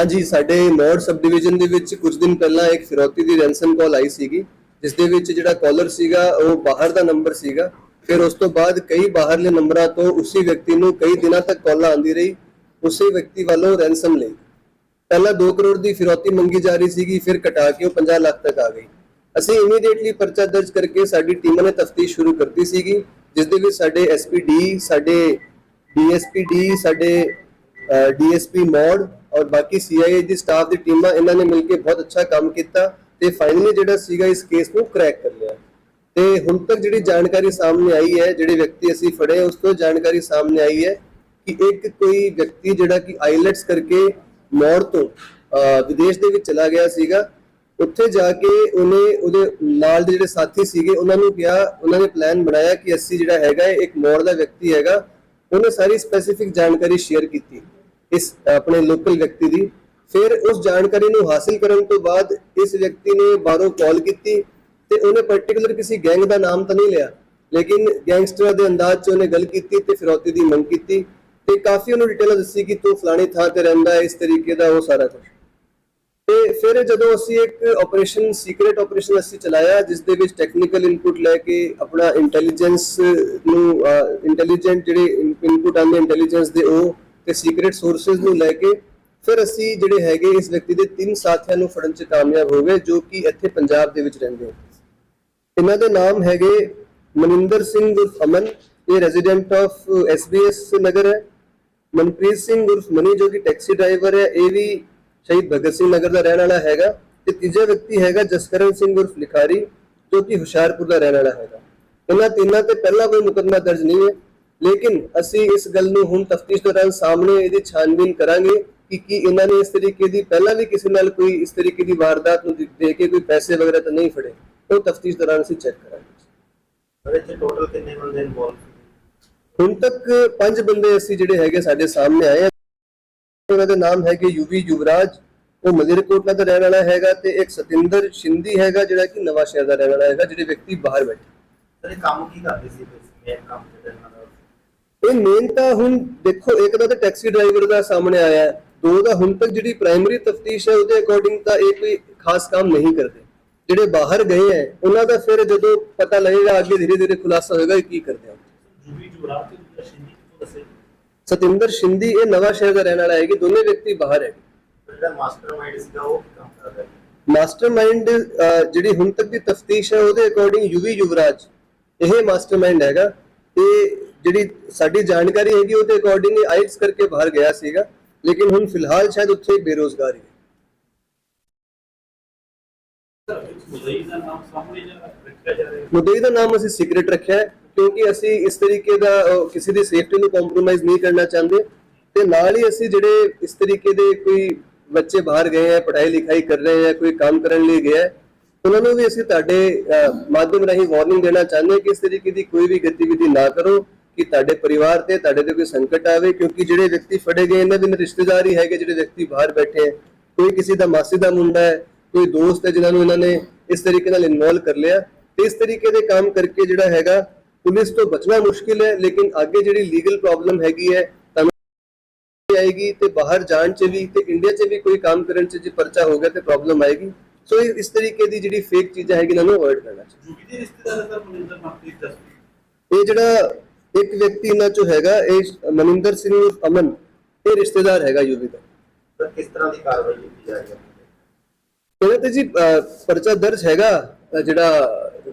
ਹਾਂਜੀ, ਸਾਡੇ ਮੋੜ ਸਬ ਡਿਵੀਜ਼ਨ ਦੇ ਵਿੱਚ ਕੁਝ ਦਿਨ ਪਹਿਲਾਂ ਇੱਕ ਫਿਰੌਤੀ ਦੀ ਰੈਂਸਮ ਕਾਲ ਆਈ ਸੀਗੀ ਜਿਸ ਦੇ ਵਿੱਚ ਜਿਹੜਾ ਕਾਲਰ ਸੀਗਾ, ਉਹ ਬਾਹਰ ਦਾ ਨੰਬਰ ਸੀਗਾ। ਫਿਰ ਉਸ ਤੋਂ ਬਾਅਦ ਕਈ ਬਾਹਰਲੇ ਨੰਬਰਾਂ ਤੋਂ ਉਸੇ ਵਿਅਕਤੀ ਨੂੰ ਕਈ ਦਿਨਾਂ ਤੱਕ ਕਾਲਾਂ ਆਉਂਦੀ ਰਹੀ, ਉਸੇ ਵਿਅਕਤੀ ਵੱਲੋਂ ਰੈਂਸਮ ਲਈ। ਪਹਿਲਾਂ 2 ਕਰੋੜ ਦੀ ਫਿਰੌਤੀ ਮੰਗੀ ਜਾ ਰਹੀ ਸੀਗੀ, ਫਿਰ ਘਟਾ ਕੇ ਉਹ 50 ਲੱਖ ਤੱਕ ਆ ਗਈ। ਅਸੀਂ ਇਮੀਡੀਏਟਲੀ ਪਰਚਾ ਦਰਜ ਕਰਕੇ ਸਾਡੀ ਟੀਮ ਨੇ ਤਫਤੀਸ਼ ਸ਼ੁਰੂ ਕਰਤੀ ਸੀਗੀ ਜਿਸ ਦੇ ਵਿੱਚ ਸਾਡੇ ਐਸਪੀਡੀ ਸਾਡੇ ਡੀਐਸਪੀਡੀ ਸਾਡੇ ਡੀਐਸਪੀ ਮੋੜ ਔਰ ਬਾਕੀ ਸੀਆਈਏ ਦੀ ਸਟਾਫ ਦੀ ਟੀਮਾਂ ਇਹਨਾਂ ਨੇ ਮਿਲ ਕੇ ਬਹੁਤ ਅੱਛਾ ਕੰਮ ਕੀਤਾ ਤੇ ਫਾਈਨਲੀ ਜਿਹੜਾ ਸੀਗਾ ਇਸ ਕੇਸ ਨੂੰ ਕ੍ਰੈਕ ਕਰ ਲਿਆ। ਤੇ ਹੁਣ ਤੱਕ ਜਿਹੜੀ ਜਾਣਕਾਰੀ ਸਾਹਮਣੇ ਆਈ ਹੈ, ਜਿਹੜੇ ਵਿਅਕਤੀ ਅਸੀਂ ਫੜੇ, ਉਸ ਤੋਂ ਜਾਣਕਾਰੀ ਸਾਹਮਣੇ ਆਈ ਹੈ ਕਿ ਇੱਕ ਕੋਈ ਵਿਅਕਤੀ ਜਿਹੜਾ ਕਿ ਆਈਲੈਟਸ ਕਰਕੇ ਮੌੜ ਤੋਂ ਵਿਦੇਸ਼ ਦੇ ਵਿੱਚ ਚਲਾ ਗਿਆ ਸੀਗਾ, ਉੱਥੇ ਜਾ ਕੇ ਉਹਨੇ ਉਹਦੇ ਨਾਲ ਦੇ ਜਿਹੜੇ ਸਾਥੀ ਸੀਗੇ, ਉਹਨਾਂ ਨੂੰ ਕਿਹਾ, ਉਹਨਾਂ ਨੇ ਪਲਾਨ ਬਣਾਇਆ ਕਿ ਅਸੀਂ ਜਿਹੜਾ ਹੈਗਾ ਇੱਕ ਮੌੜ ਦਾ ਵਿਅਕਤੀ ਹੈਗਾ। ਉਹਨੇ ਸਾਰੀ ਸਪੈਸੀਫਿਕ ਜਾਣਕਾਰੀ ਸ਼ੇਅਰ ਕੀਤੀ। ਇਸ ਆਪਣੇ ਲੋਕਲ ਵਿਅਕਤੀ ਦੀ। ਫਿਰ ਉਸ ਜਾਣਕਾਰੀ ਨੂੰ ਹਾਸਿਲ ਕਰਨ ਤੋਂ ਬਾਅਦ ਇਸ ਵਿਅਕਤੀ ਨੇ ਬਾਹਰੋਂ ਕਾਲ ਕੀਤੀ ਤੇ ਉਹਨੇ ਪਾਰਟਿਕੂਲਰ ਕਿਸੇ ਗੈਂਗ ਦਾ ਨਾਮ ਤਾਂ ਨਹੀਂ ਲਿਆ, ਲੇਕਿਨ ਗੈਂਗਸਟਰ ਦੇ ਅੰਦਾਜ਼ 'ਚ ਉਹਨੇ ਗੱਲ ਕੀਤੀ ਤੇ ਫਿਰੌਤੀ ਦੀ ਮੰਗ ਕੀਤੀ ਤੇ ਕਾਫੀ ਉਹਨੂੰ ਡਿਟੇਲ ਦੱਸੀ ਕਿ ਤੂੰ ਫਲਾਣੇ ਥਾਂ ਤੇ ਰਹਿੰਦਾ ਹੈ ਇਸ ਤਰੀਕੇ ਦਾ ਉਹ ਸਾਰਾ ਕੁਝ ਤੇ ਫਿਰ ਜਦੋਂ ਅਸੀਂ ਇੱਕ ਆਪਰੇਸ਼ਨ ਸੀਕ੍ਰੀਟ ਆਪਰੇਸ਼ਨ ਅਸੀਂ ਚਲਾਇਆ, ਜਿਸ ਦੇ ਵਿੱਚ ਟੈਕਨੀਕਲ ਇਨਪੁਟ ਲੈ ਕੇ ਆਪਣਾ ਇੰਟੈਲੀਜੈਂਸ ਨੂੰ ਇੰਟੈਲੀਜੈਂਟ ਜਿਹੜੇ ਇਨਪੁਟ ਆਉਂਦੇ ਇੰਟੈਲੀਜੈਂਸ ਦੇ ਉਹ ਤੇ ਸੀਕ੍ਰੀਟ ਸੋਰਸਸ ਨੂੰ ਲੈ ਕੇ ਫਿਰ ਅਸੀਂ ਜਿਹੜੇ ਹੈਗੇ ਇਸ ਵਿਅਕਤੀ ਦੇ ਤਿੰਨ ਸਾਥੀਆਂ ਨੂੰ ਫੜਨ 'ਚ ਕਾਮਯਾਬ ਹੋ ਗਏ, ਜੋ ਕਿ ਇੱਥੇ ਪੰਜਾਬ ਦੇ ਵਿੱਚ ਰਹਿੰਦੇ ਇਹਨਾਂ ਦੇ ਨਾਮ ਹੈਗੇ ਮਨਿੰਦਰ ਸਿੰਘ ਉਰਫ ਅਮਨ, ਇਹ ਰੈਜ਼ੀਡੈਂਟ ਆਫ ਐਸਬੀਐਸ ਨਗਰ ਹੈ। ਮਨਪ੍ਰੀਤ ਸਿੰਘ ਉਰਫ ਮਨੀ, ਜੋ ਕਿ ਟੈਕਸੀ ਡਰਾਈਵਰ ਹੈ, ਇਹ ਵੀ ਸ਼ਹੀਦ ਭਗਤ ਸਿੰਘ ਨਗਰ ਦਾ ਰਹਿਣ ਵਾਲਾ ਹੈਗਾ। ਤੇ ਤੀਜਾ ਵਿਅਕਤੀ ਹੈਗਾ ਜਸਕਰਨ ਸਿੰਘ ਉਰਫ ਲਿਖਾਰੀ, ਜੋ ਕਿ ਹੁਸ਼ਿਆਰਪੁਰ ਦਾ ਰਹਿਣ ਵਾਲਾ ਹੈਗਾ। ਇਹਨਾਂ ਤਿੰਨਾਂ ਤੇ ਪਹਿਲਾਂ ਕੋਈ ਮੁਕੱਦਮਾ ਦਰਜ ਨਹੀਂ ਹੈ। ਲੇਕਿਨ ਅਸੀਂ ਇਸ ਗੱਲ ਨੂੰ ਹੁਣ ਤਫਤੀਸ਼ ਦੌਰਾਨ ਸਾਹਮਣੇ ਇਹਦੀ ਛਾਨਬੀਨ ਕਰਾਂਗੇ ਕਿ ਕੀ ਇਹਨਾਂ ਨੇ ਇਸ ਤਰੀਕੇ ਦੀ ਪਹਿਲਾਂ ਵੀ ਕਿਸੇ ਨਾਲ ਕੋਈ ਇਸ ਤਰੀਕੇ ਦੀ ਵਾਰਦਾਤ ਨੂੰ ਦੇ- ਕੇ ਕੋਈ ਪੈਸੇ ਵਗੈਰਾ ਤਾਂ ਨਹੀਂ ਫੜੇ ਉਹ ਤਫਤੀਸ਼ ਦੌਰਾਨ ਅਸੀਂ ਚੈੱਕ ਕਰਾਂਗੇ। ਉਹਦੇ ਚ ਟੋਟਲ ਕਿੰਨੇ ਬੰਦੇ ਇਨਵੋਲਵ ਹੁਣ ਤੱਕ ਪੰਜ ਬੰਦੇ ਅਸੀਂ ਜਿਹੜੇ ਹੈਗੇ ਸਾਡੇ ਸਾਹਮਣੇ ਆਏ ਉਹਨਾਂ ਦੇ ਨਾਮ ਹੈਗੇ ਯੂਵੀ ਯੁਵਰਾਜ ਉਹ ਮਲੇਰਕੋਟਲਾ ਦਾ ਰਹਿਣ ਵਾਲਾ ਹੈਗਾ ਤੇ ਇੱਕ ਸਤਿੰਦਰ ਸ਼ਿੰਦੀ ਹੈਗਾ ਜਿਹੜਾ ਕਿ ਨਵਾਂ ਸ਼ਹਿਰ ਦਾ ਰਹਿਣ ਵਾਲਾ ਹੈਗਾ ਜਿਹੜੇ ਵਿਅਕਤੀ ਬਾਹਰ ਬੈਠੇ। ਸਰ ਇਹ ਕੰਮ ਕੀ ਕਰਦੇ ਸੀ? ਮੇਨ ਕੰਮ ਜਿਹੜਾ ਇਹਨਾਂ ਦਾ ਇਹ ਮੇਨ ਤਾਂ ਹੁਣ ਦੇਖੋ ਇੱਕ ਦਾ ਤਾਂ ਟੈਕਸੀ ਡਰਾਈਵਰ ਦਾ ਸਾਹਮਣੇ ਆਇਆ ਹੈ ਦੋ ਦਾ ਹੁਣ ਤੱਕ ਜਿਹੜੀ ਪ੍ਰਾਇਮਰੀ ਤਫਤੀਸ਼ ਹੈ ਉਹਦੇ ਅਕੋਰਡਿੰਗ ਤਾਂ ਇਹ ਕੋਈ ਖਾਸ ਕੰਮ ਨਹੀਂ ਕਰਦੇ। ਜਿਹੜੇ ਬਾਹਰ ਗਏ ਹੈ ਉਹਨਾਂ ਦਾ ਫਿਰ ਜਦੋਂ ਪਤਾ ਲੱਗੇਗਾ ਅੱਗੇ ਧੀਰੇ ਧੀਰੇ ਖੁਲਾਸਾ ਹੋਏਗਾ ਕੀ ਕਰਦੇ ਹਨ ਜੁਬੀ ਜੁਰਾਤ ਤੇ ਸ਼ਿੰਦੀ ਕਿਥੋਂ ਦੱਸੇ? ਸਤਿੰਦਰ ਸ਼ਿੰਦੀ ਇਹ ਨਵਾਂ ਸ਼ਹਿਰ ਦਾ ਰਹਿਣ ਵਾਲਾ ਹੈ ਕਿ ਦੋਨੇ ਵਿਅਕਤੀ ਬਾਹਰ ਹੈ। ਜਿਹੜਾ ਮਾਸਟਰਮਾਈਂਡ ਸੀਗਾ ਉਹ ਕੰਮ ਕਰਦਾ ਹੈ? ਮਾਸਟਰਮਾਈਂਡ ਜਿਹੜੀ ਹੁਣ ਤੱਕ ਦੀ ਤਫਤੀਸ਼ ਹੈ ਉਹਦੇ ਅਕੋਰਡਿੰਗ ਯੂਵੀ ਯੁਵਰਾਜ। ਇਹ ਮਾਸਟਰਮਾਈਂਡ ਹੈਗਾ। ਤੇ ਜਿਹੜੀ ਸਾਡੀ ਜਾਣਕਾਰੀ ਹੈਗੀ ਉਹਦੇ ਅਕੋਰਡਿੰਗ ਆਈਟਸ ਕਰਕੇ ਬਾਹਰ ਗਿਆ ਸੀਗਾ ਲੇਕਿਨ ਹੁਣ ਫਿਲਹਾਲ ਸ਼ਾਇਦ ਉੱਥੇ ਬੇਰੋਜ਼ਗਾਰ ਹੀ। ਮੁਦਈ ਦਾ ਨਾਮ ਅਸੀਂ ਸੀਕ੍ਰੀਟ ਰੱਖਿਆ ਹੈ ਕਿਉਂਕਿ ਅਸੀਂ ਇਸ ਤਰੀਕੇ ਦਾ ਕਿਸੇ ਦੀ ਸੇਫਟੀ ਨੂੰ ਕੰਪਰੋਮਾਈਜ਼ ਨਹੀਂ ਕਰਨਾ ਚਾਹੁੰਦੇ। ਤੇ ਨਾਲ ਹੀ ਅਸੀਂ ਜਿਹੜੇ ਇਸ ਤਰੀਕੇ ਦੇ ਕੋਈ ਬੱਚੇ ਬਾਹਰ ਗਏ ਹੈ ਪੜ੍ਹਾਈ ਲਿਖਾਈ ਕਰ ਰਹੇ ਹੈ ਕੋਈ ਕੰਮ ਕਰਨ ਲਈ ਗਿਆ ਉਹਨਾਂ ਨੂੰ ਵੀ ਅਸੀਂ ਤੁਹਾਡੇ ਮਾਧਿਅਮ ਰਾਹੀਂ ਵਾਰਨਿੰਗ ਦੇਣਾ ਚਾਹੁੰਦੇ ਕਿ ਇਸ ਤਰੀਕੇ ਦੀ ਕੋਈ ਵੀ ਗਤੀਵਿਧੀ ਨਾ ਕਰੋ। ਕਿ ਤੁਹਾਡੇ ਪਰਿਵਾਰ ਤੇ ਤੁਹਾਡੇ ਤੇ ਕੋਈ ਸੰਕਟ ਆਵੇ ਕਿਉਂਕਿ ਜਿਹੜੇ ਵਿਅਕਤੀ ਫੜੇ ਗਏ ਇਹਨਾਂ ਦੇ ਰਿਸ਼ਤੇਦਾਰ ਹੀ ਹੈਗੇ ਜਿਹੜੇ ਵਿਅਕਤੀ ਬਾਹਰ ਬੈਠੇ ਹੈ। ਕੋਈ ਕਿਸੇ ਦਾ ਮਾਸੀ ਦਾ ਮੁੰਡਾ ਹੈ ਕੋਈ ਦੋਸਤ ਹੈ ਜਿਨ੍ਹਾਂ ਨੂੰ ਇਹਨਾਂ ਨੇ ਇਸ ਤਰੀਕੇ ਨਾਲ ਇਨਵੋਲਵ ਕਰ ਲਿਆ। ਤੇ ਇਸ ਤਰੀਕੇ ਦੇ ਕੰਮ ਕਰਕੇ ਜਿਹੜਾ ਹੈਗਾ ਪੁਲਿਸ ਤੋਂ ਬਚਣਾ ਮੁਸ਼ਕਿਲ ਹੈ ਲੇਕਿਨ ਅੱਗੇ ਜਿਹੜੀ ਲੀਗਲ ਪ੍ਰੋਬਲਮ ਹੈਗੀ ਹੈ ਤੁਹਾਨੂੰ ਆਏਗੀ ਤੇ ਬਾਹਰ ਜਾਣ ਚ ਵੀ ਤੇ ਇੰਡੀਆ ਚ ਵੀ ਕੋਈ ਕੰਮ ਕਰਨ ਚ ਜੇ ਪਰਚਾ ਹੋ ਗਿਆ ਤੇ ਪ੍ਰੋਬਲਮ ਆਏਗੀ। ਸੋ ਇਸ ਤਰੀਕੇ ਦੀ ਜਿਹੜੀ ਫੇਕ ਚੀਜ਼ਾਂ ਹੈਗੀ ਇਹਨਾਂ ਨੂੰ ਅਵੋਇਡ ਕਰਨਾ ਚਾਹੀਦਾ। ਇਹ ਜਿਹੜਾ ਇੱਕ ਵਿਅਕਤੀ ਇਹਨਾਂ ਚੋਂ ਹੈਗਾ ਇਹ ਮਨਿੰਦਰ ਸਿੰਘ ਅਮਨ ਇਹ ਰਿਸ਼ਤੇਦਾਰ ਹੈਗਾ ਯੂਵੀ ਦਾ। ਸਰ ਕਿਸ ਤਰ੍ਹਾਂ ਦੀ ਕਾਰਵਾਈ ਕੀਤੀ ਜਾ ਰਹੀ ਹੈ? ਇਹਨਾਂ ਤੇ ਜੀ ਪਰਚਾ ਦਰਜ ਹੈਗਾ ਜਿਹੜਾ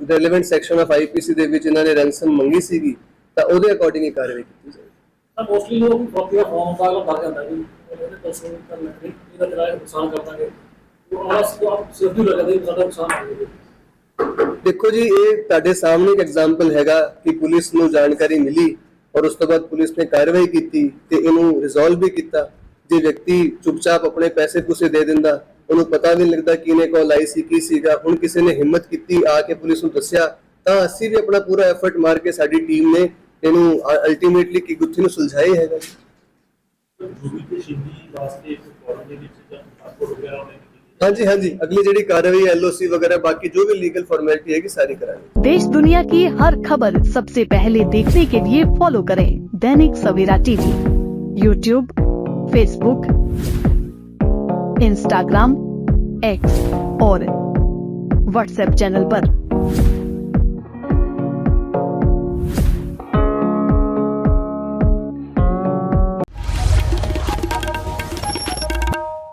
ਰੈਲੇਵੈਂਟ ਸੈਕਸ਼ਨ ਆਫ ਆਈਪੀਸੀ ਦੇ ਵਿੱਚ ਇਹਨਾਂ ਨੇ ਰੈਂਸਮ ਮੰਗੀ ਸੀਗੀ ਤਾਂ ਉਹਦੇ ਅਕੋਰਡਿੰਗ ਹੀ ਕਾਰਵਾਈ ਕੀਤੀ ਜਾਏਗੀ ਤਾਂ ਮੋਸਟਲੀ ਲੋਕ ਕਾਪੀ ਦਾ ਫਾਰਮ ਫਾਈਲ ਭਰ ਜਾਂਦਾ ਜੀ। ਉਹਦੇ ਪਰਸਨ ਕਰ ਲੈਂਦੇ ਇਹਦਾ ਕਿਰਾਇਆ ਨੁਕਸਾਨ ਕਰ ਦਾਂਗੇ। ਉਹ ਆਸ ਤੋਂ ਆਪ ਸਿੱਧੂ ਲੱਗਦਾ ਜੀ ਸਾਡਾ ਨੁਕਸਾਨ ਹੋ ਜਾਵੇ ਦੇਖੋ ਜੀ, ਇਹ ਤੁਹਾਡੇ ਸਾਹਮਣੇ ਇੱਕ ਐਗਜ਼ਾਮਪਲ ਹੈਗਾ ਕਿ ਪੁਲਿਸ ਨੂੰ ਜਾਣਕਾਰੀ ਮਿਲੀ ਔਰ ਉਸ ਤੋਂ ਬਾਅਦ ਪੁਲਿਸ ਨੇ ਕਾਰਵਾਈ ਕੀਤੀ ਤੇ ਇਹਨੂੰ ਰਿਜ਼ੋਲਵ ਵੀ ਕੀਤਾ। ਜੇ ਵਿਅਕਤੀ ਚੁੱਪਚਾਪ ਆਪਣੇ ਪੈਸੇ ਪੂਸੇ ਦੇ ਦਿੰਦਾ, ਉਹਨੂੰ ਪਤਾ ਵੀ ਨਹੀਂ ਲੱਗਦਾ ਕਿਹਨੇ ਕੋਲ ਆਈ ਸੀ, ਕੀ ਸੀਗਾ। ਹੁਣ ਕਿਸੇ ਨੇ ਹਿੰਮਤ ਕੀਤੀ, ਆ ਕੇ ਪੁਲਿਸ ਨੂੰ ਦੱਸਿਆ, ਤਾਂ ਅਸੀਂ ਵੀ ਆਪਣਾ ਪੂਰਾ ਐਫਰਟ ਮਾਰ ਕੇ ਸਾਡੀ ਟੀਮ ਨੇ ਇਹਨੂੰ ਅਲਟੀਮੇਟਲੀ ਕੀ ਗੁੱਥੀ ਨੂੰ ਸੁਲਝਾਈ ਹੈਗਾ। ਜੀ ਵਾਸਤੇ ਕੋਈ ਕਾਲਜ ਦੇ ਵਿੱਚ ਜਾਂ ਪਾਸਪੋਰਟ ਵਗੈਰਾ ਉਹਨੇ हाँ जी हाँ जी। अगली जड़ी कार्रवाई, एलओसी वगैरह, बाकी जो भी लीगल फॉर्मेलिटी है सारी करा देश दुनिया की हर खबर सबसे पहले देखने के लिए फॉलो करें Dainik Savera TV, YouTube, Facebook, Instagram, X और व्हाट्सएप चैनल पर।